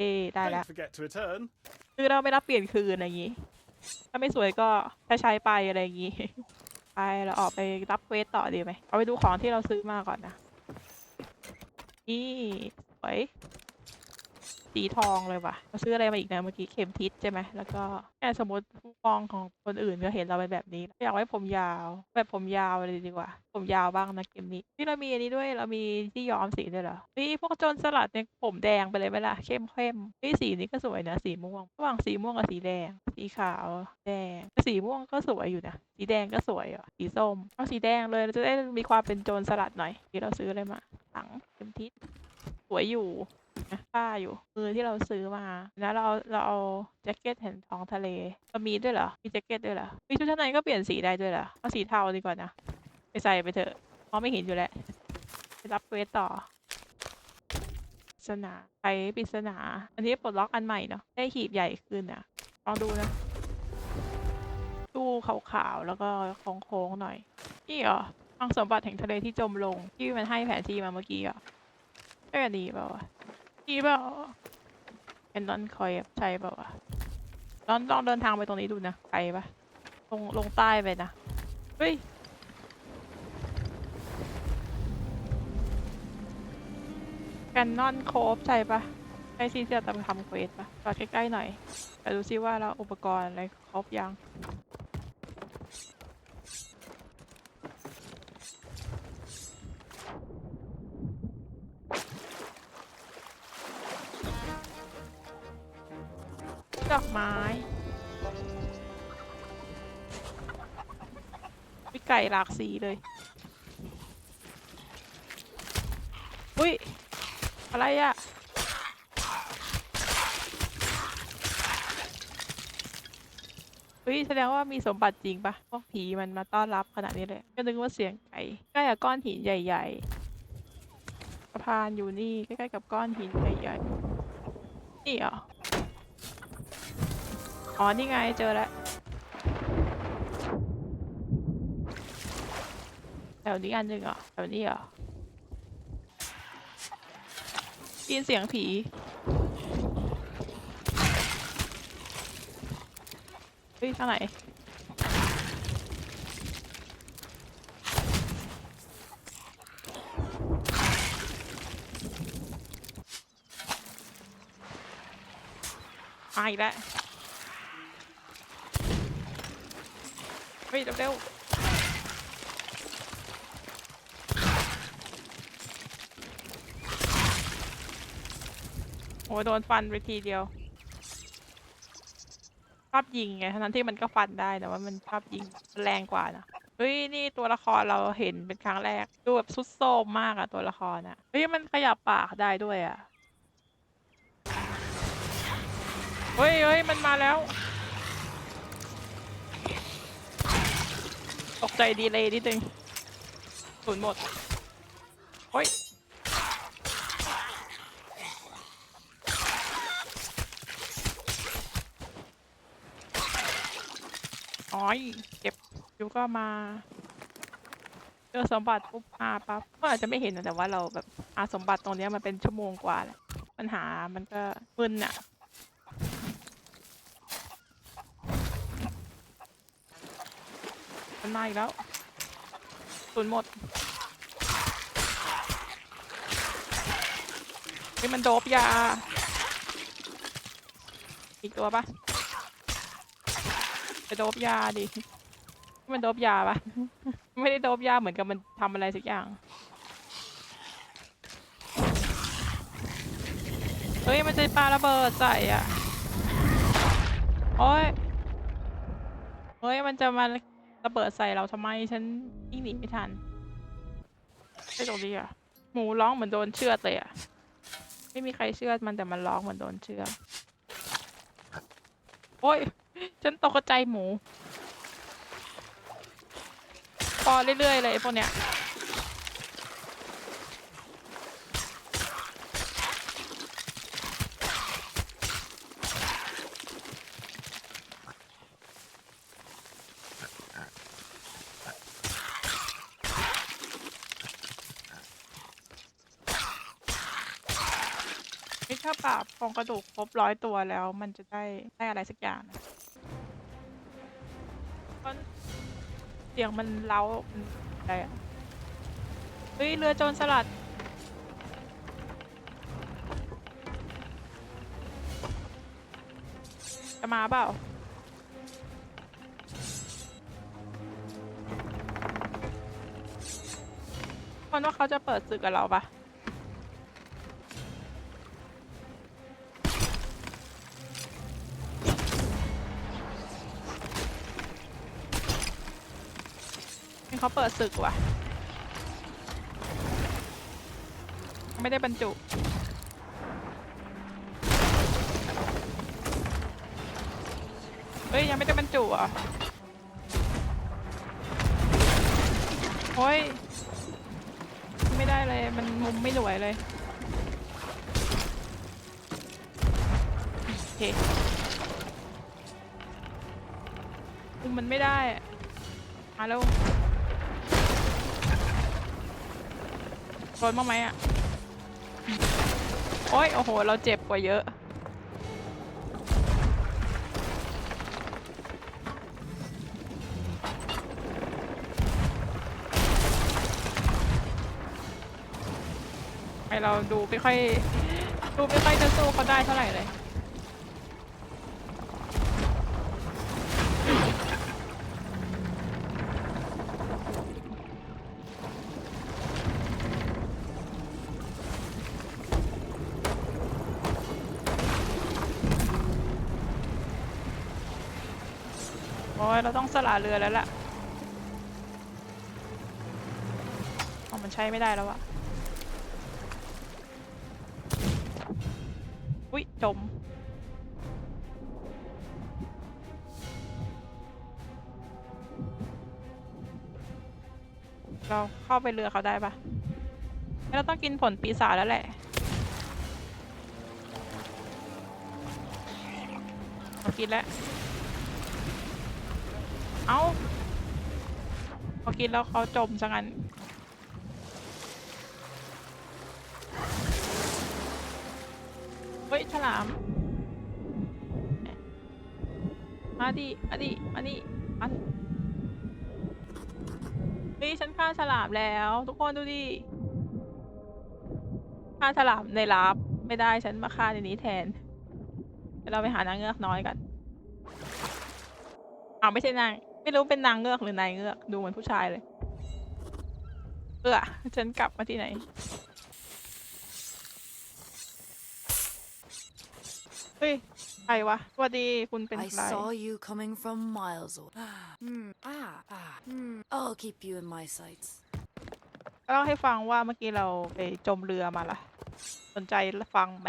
เอ้ได้แล้ว Don't forget to return. คือเราไม่รับเปลี่ยนคืนอะไรอย่างงี้ ถ้าไม่สวยก็ใช้ใช้ไปอะไรอย่างงี้ ไปเราออกไปรับเควสต่อดีไหม เอาไปดูของที่เราซื้อมาก่อนนะ นี่ สวย สีทองเลยว่ะเราซื้ออะไรมาอีกนะเมื่อกี้เข็มทิศใช่ไหมแล้วก็แค่สมมติผู้มองของคนอื่นก็เห็นเราเป็นแบบนี้ อยากไว้ผมยาว แบบผมยาวเลยดีกว่า ผมยาวบ้างนะเกมนี้ที่เรามีอันนี้ด้วยเรามีที่ย้อมสีด้วยเหรอนี่พวกโจรสลัดเนี่ยผมแดงไปเลยไหมล่ะเข้มเข้มนี่สีนี้ก็สวยนะสีม่วงระหว่างสีม่วงกับสีแดง สีขาวแดงสีม่วงก็สวยอยู่นะสีแดงก็สวยอะสีส้มเอาสีแดงเลยเราจะได้มีความเป็นโจรสลัดหน่อยที่เราซื้ออะไรมาหลังเข็มทิศสวยอยู่ ผ้าอยู่ มือที่เราซื้อมา แล้วเราเอาเราเอาแจ็คเก็ตเห็นท้องทะเลเรามีด้วยเหรอ มีแจ็คเก็ตด้วยเหรอ มีชุดชั้นในก็เปลี่ยนสีได้ด้วยเหรอ เอาสีเทาดีกว่านะ ไปใส่ไปเถอะมองไม่เห็นอยู่แล้วไปรับเวสต่อปริศนาไขปริศนา อันนี้ปลดล็อกอันใหม่เนาะ ได้หีบใหญ่ขึ้นนะลองดูนะ ตู้ขาวๆ แล้วก็โค้งๆ หน่อย นี่เหรอฟังสมบัติแห่งทะเลที่จมลง ที่มันให้แผนที่มาเมื่อกี้เหรอะใช่อันนี้เปล่าวะ นี่เปล่าแอนนอนคอยใช่เปล่าวะลองลองเดินทางไปตรงนี้ดูนะไกลปะลงลงใต้ไปนะเฮ้ยแคนนอนโคฟใช่ปะใช่ที่ที่เราจะทำเควสปะจอดใกล้ๆหน่อยแต่ดูซิว่าเราอุปกรณ์อะไรครบยัง ดอกไม้มีไก่หลากสีเลย อุ้ย อะไรอะอุ้ยแสดงว่ามีสมบัติจริงปะพวกผีมันมาต้อนรับขนาดนี้เลย ก็นึกว่าเสียงไก่ใกล้กับก้อนหินใหญ่ๆสะพานอยู่นี่ใกล้ๆกับก้อนหินใหญ่ๆนี่เหรอ อ๋อ นี่ไงเจอแล้วแถวนี้อันหนึ่งเหรอแถวนี้เหรอยินเสียงผี เฮ้ยทางไหนมาอีกแล้ว เฮ้ยเร็วๆโอ้ยโดนฟันไปทีเดียวภาพยิงไงทั้งนั้นที่มันก็ฟันได้แต่ว่ามันภาพยิงแรงกว่านะเฮ้ยนี่ตัวละครเราเห็นเป็นครั้งแรกดูแบบสุดโทรมมากอะตัวละครอะเฮ้ยมันขยับปากได้ด้วยอะเฮ้ยเฮ้ยมันมาแล้ว ใจดีเลยนิดนึงสูญหมดโอ้ยอ๋อยเก็บอยู่ก็มาเจอสมบัติปุ๊บหาปั๊บก็อาจจะไม่เห็นนะแต่ว่าเราแบบหาสมบัติตรงเนี้ยมันเป็นชั่วโมงกว่าแหละปัญหามันก็มึนอะ มันมาอีกแล้วสูญหมดนี่มันโดบยา อีกตัวปะไปโดบยาดิมันโดบยาปะไม่ได้โดบยาเหมือนกับมันทำอะไรสักอย่าง เฮ้ย มันจะปาระเบิดใส่อะ โอ้ย เฮ้ย มันจะมา ระเบิดใส่เราทำไมฉันวิ่งหนีไม่ทันไอ้ตรงนี้อะหมูร้องเหมือนโดนเชือดเลยอะไม่มีใครเชือดมันแต่มันร้องเหมือนโดนเชือดโอ้ยฉันตกใจหมู พอเรื่อยๆเลยไอพวกเนี้ย ถ้าปราบโครงกระดูกครบร้อยตัวแล้ว มันจะได้ได้อะไรสักอย่างนะเพราะเสียงมันเล้ามันอะไรอะเฮ้ยเรือโจรสลัด จะมาเปล่า คนว่าเขาจะเปิดศึกกับเราปะ เขาเปิดศึกว่ะ ไม่ได้บรรจุเฮ้ย ยังไม่ได้บรรจุอะโอ้ย ไม่ได้เลย มันมุมไม่สวยเลย โอเคมุมมันไม่ได้มาแล้ว โดนบ้างไหมอะ โอ้ยโอ้โห เราเจ็บกว่าเยอะ ไอเราดูไม่ค่อย ดูไม่ค่อยจะสู้เขาได้เท่าไหร่เลย อ้ยเราต้องสละเรือแล้วล่ะเอามันใช้ไม่ได้แล้วอะอุ้ยจม เราเข้าไปเรือเขาได้ปะเราต้องกินผลปีศาจแล้วแหละเรากินแล้ว เอาพอกินแล้วเขาจมซะงั้นเฮ้ยฉลาม มาดิมาดิมาดิอันเฮ้ยฉันฆ่าฉลามแล้ว ทุกคนดูดิฆ่าฉลามในลาบไม่ได้ฉันมาฆ่าในนี้แทนเดี๋ยวเราไปหานางเงือกน้อยกันอ้าวไม่ใช่นาง ไม่รู้เป็นนางเงือกหรือนายเงือก ดูเหมือนผู้ชายเลย เออฉันกลับมาที่ไหน เฮ้ยใครวะสวัสดีคุณเป็น I ใคร saw you coming from miles away. Hmm. Ah. Ah. Hmm. I'll keep you in my sights. เล่าให้ฟังว่าเมื่อกี้เราไปจมเรือมาละสนใจฟังไหม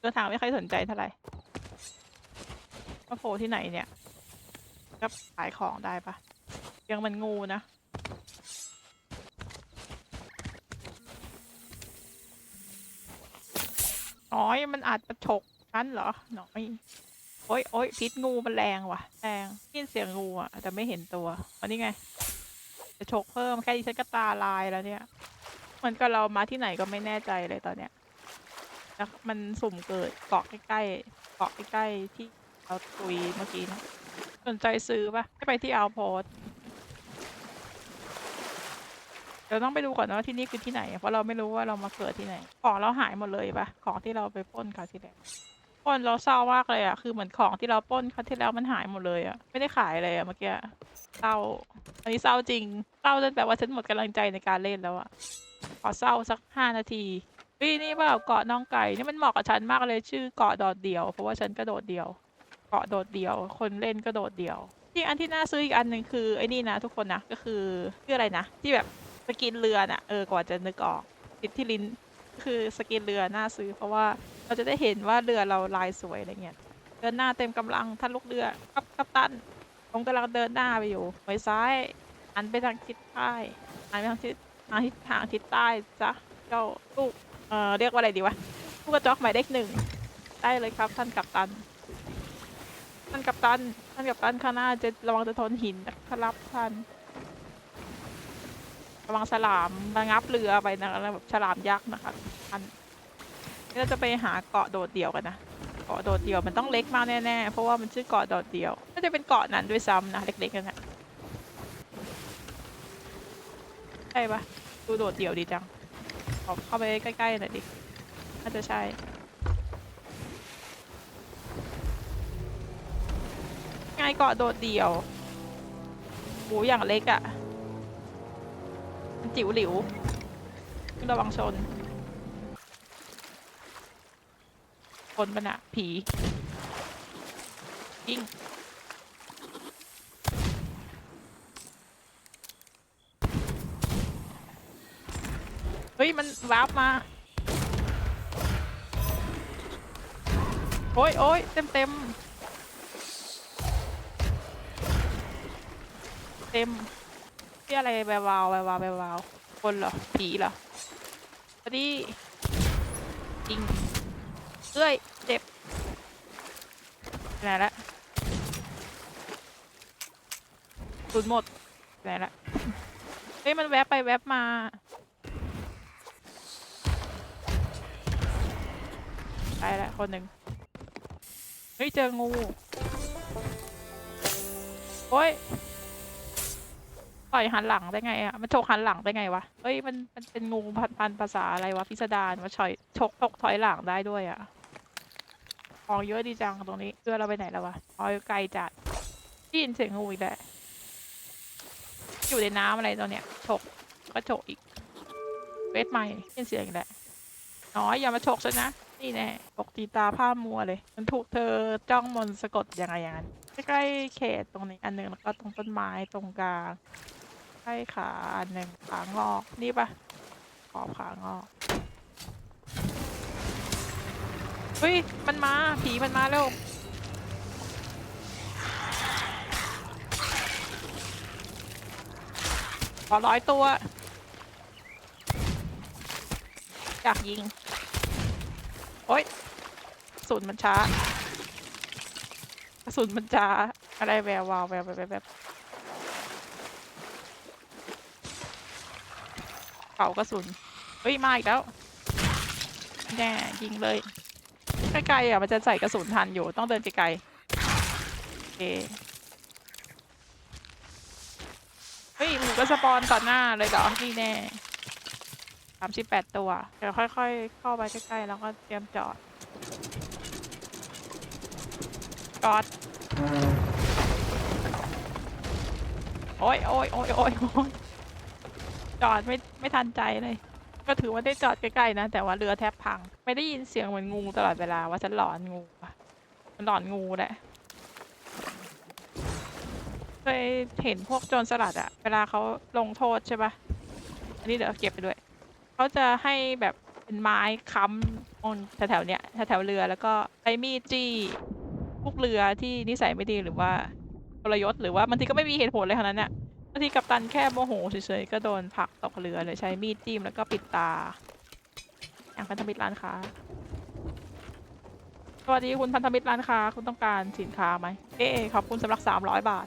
เดินทางไม่ค่อยสนใจเท่าไหร่มาโผล่ที่ไหนเนี่ย ก็ขายของได้ปะยังมันงูนะ น้อยมันอาจจะฉกฉันเหรอ น้อย โอ้ยโอ้ยพิษงูมันแรงว่ะ แรงได้ยินเสียงงูอะ แต่ไม่เห็นตัวอันนี้ไง จะฉกเพิ่มแค่ดิฉันก็ตาลายแล้วเนี่ยมือนกับเรามาที่ไหนก็ไม่แน่ใจเลยตอนเนี้ยแล้วมันสุ่มเกิดเกาะใกล้ๆเกาะใกล้ๆที่เราตุยเมื่อกี้นะ สนใจซื้อปะให้ไปที่เอาโพสเดี๋ยวต้องไปดูก่อนนะว่าที่นี่คือที่ไหน เพราะเราไม่รู้ว่าเรามาเกิดที่ไหน ของเราหายหมดเลยปะของที่เราไปป้นคราวที่แล้วป้นเราเศร้ามากเลยอะคือเหมือนของที่เราป้นคราวที่แล้วมันหายหมดเลยอะไม่ได้ขายเลยอะเมื่อกี้เศร้า อันนี้เศร้าจริงเศร้าจนแบบว่าฉันหมดกำลังใจในการเล่นแล้วอะขอเศร้าสักห้านาทีนี่เปล่าเกาะน้องไก่นี่มันเหมาะกับฉันมากเลยชื่อเกาะโดดเดี่ยว เพราะว่าฉันก็โดดเดี่ยว เกาะโดดเดี่ยว คนเล่นก็โดดเดี่ยวที่อันที่น่าซื้ออีกอันหนึ่งคือไอ้นี่นะทุกคนนะก็คือชื่ออะไรนะ ที่แบบสกินเรือน่ะเออกว่าจะนึกออกติดที่ลิ้นคือสกินเรือน่าซื้อ เพราะว่าเราจะได้เห็นว่าเรือเราลายสวยอะไรเงี้ยเดินหน้าเต็มกำลังท่านลูกเรือกัปกัปตันผมกำลังเดินหน้าไปอยู่ไว้ซ้ายหันไปทางทิศใต้หันไปทางทิศทางทิศทางทิศใต้จ้ะเจ้าลูกเอ่อเรียกว่าอะไรดีวะลูกกระจอกหมายเลขหนึ่งได้เลยครับท่านกัปตัน กัปตันท่านกัปตันข้างหน้าจะระวังจะทนหินนะครับท่านระวังฉลามระงับเรือไปนะแบบฉลามยักษ์นะครับท่านเราจะไปหาเกาะโดดเดี่ยวกันนะเกาะโดดเดี่ยวมันต้องเล็กมากแน่ๆเพราะว่ามันชื่อเกาะโดดเดี่ยวน่าจะเป็นเกาะนั้นด้วยซ้ำนะเล็กๆกันนะใช่ปะดูโดดเดี่ยวดีจังเข้าไปใกล้ๆหน่อยดิน่าจะใช่ ไงเกาะโดดเดี่ยวหมูอย่างเล็กอะ่ะมันจิ๋วหลิวระวังชน คนปะนะผียิงเฮ้ย มันวาร์ปมา โอ้ยโอ้ยเต็มเต็ม เต็มที่อะไรแวววาวแวววาวแวววาวคนเหรอ ผีเหรอพอดีจริงเอ้ย เจ็บไหนละสุดหมดไปไหนละเฮ้ย มันแวบไปแวบมาไปละคนหนึ่งเฮ้ย เจองู โอ้ย ต่อยหันหลังได้ไงอะ มันฉกหันหลังได้ไงวะเฮ้ยมันมันเป็นงูพันพันภาษาอะไรวะพิสดารมาฉอยฉกฉกถอยหลังได้ด้วยอะของเยอะดีจังตรงนี้เพื่อเราไปไหนแล้ววะอ๋อไกลจัดได้ยินเสียงงูอีกแล้วอยู่ในน้ำอะไรตัวเนี้ยฉกก็ฉกอีกเวทใหม่ได้ยินเสียงอีกแล้วน้อยอย่ามาฉกฉันนะ นี่แน่ปกตีตาผ้ามัวเลย มันถูกเธอจ้องมนสะกดยังไงอย่างนั้นใกล้ๆเขตตรงนี้อันหนึ่งแล้วก็ตรงต้นไม้ตรงกลาง ใกล้ขาอันหนึ่งขางอกนี่ปะขอบขางอกเฮ้ยมันมาผีมันมาแล้วขอร้อยตัว อยากยิง โอ๊ยสุนมันช้ากระสุนมันช้าอะไรแวววาวแววแววแววแววเป่ากระสุน เฮ้ย มาอีกแล้ว แน่ยิงเลย ใกล้ๆอะ มันจะใส่กระสุนทันอยู่ ต้องเดินไกลๆโอเค เฮ้ย หมูก็สปอนต่อหน้าเลยเหรอ นี่แน่สามสิบแปดตัว เดี๋ยวค่อยๆ เข้าไปใกล้ๆ แล้วก็เตรียมจอด จอด โอ้ยโอ้ยโอ้ยโอ้ยจอดไม่ ไม่ทันใจเลย ก็ถือว่าได้จอดใกล้ๆนะ แต่ว่าเรือแทบพัง ไม่ได้ยินเสียงเหมือนงูตลอดเวลาว่าฉันหลอนงูอะมันหลอนงูแหละเคยเห็นพวกโจรสลัดอะเวลาเขาลงโทษใช่ปะอันนี้เดี๋ยวเก็บไปด้วย เขาจะให้แบบเป็นไม้ค้ำตรงแถวๆเนี้ยแถวๆเรือแล้วก็ใช้มีดจี้พวกเรือที่นิสัยไม่ดีหรือว่าทรยศหรือว่าบางทีก็ไม่มีเหตุผลเลยขนาดนั้นน่ะ บางทีกับตันแค่โมโหเฉยๆก็โดนผลักตกเรือเลยใช้มีดจิ้มแล้วก็ปิดตา อย่างพันธมิตรร้านค้า สวัสดีคุณพันธมิตรร้านค้า คุณต้องการสินค้าไหม เอ๊ะขอบคุณสำหรับ 300 บาท